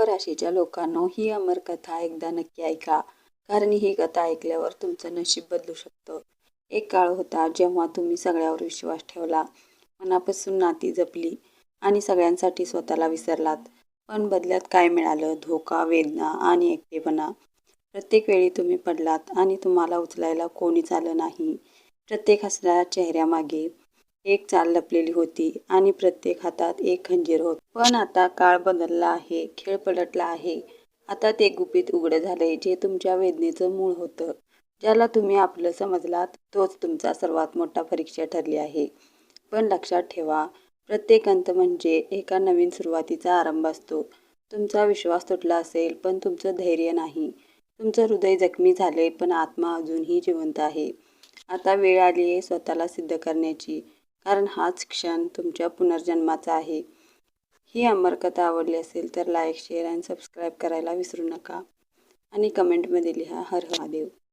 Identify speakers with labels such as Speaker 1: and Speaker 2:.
Speaker 1: कुंभ राशीच्या लोकांनो ही अमर कथा एकदा नक्की ऐका. कारण ही कथा ऐकल्यावर तुमचं नशीब बदलू शकतं. एक काळ होता जेव्हा तुम्ही सगळ्यावर विश्वास ठेवला मनापासून नाती जपली आणि सगळ्यांसाठी स्वतःला विसरलात. पण बदल्यात काय मिळालं? धोका वेदना आणि एकटेपणा. प्रत्येक वेळी तुम्ही पडलात आणि तुम्हाला उचलायला कोणीच आलं नाही. प्रत्येक हसऱ्या चेहऱ्यामागे एक चाल लपलेली होती आणि प्रत्येक हातात एक खंजीर होत. पण आता काळ बदलला आहे खेळ पलटला आहे. आता ते गुपित उघडं झालंय जे तुमच्या वेदनेचं मूळ होतं. ज्याला तुम्ही आपलं समजलात तोच तुमचा सर्वात मोठा परीक्षा ठरली आहे. पण लक्षात ठेवा प्रत्येक अंत म्हणजे एका नवीन सुरुवातीचा आरंभ असतो. तुमचा विश्वास तुटला असेल पण तुमचं धैर्य नाही. तुमचं हृदय जखमी झाले पण आत्मा अजूनही जिवंत आहे. आता वेळ आली आहे स्वतःला सिद्ध करण्याची. कारण हाच क्षण तुमच्या पुनर्जन्माचा आहे. ही अमर कथा आवडली असेल तर लाईक शेअर आणि सबस्क्राईब करायला विसरू नका. आणि कमेंटमध्ये लिहा हर महादेव.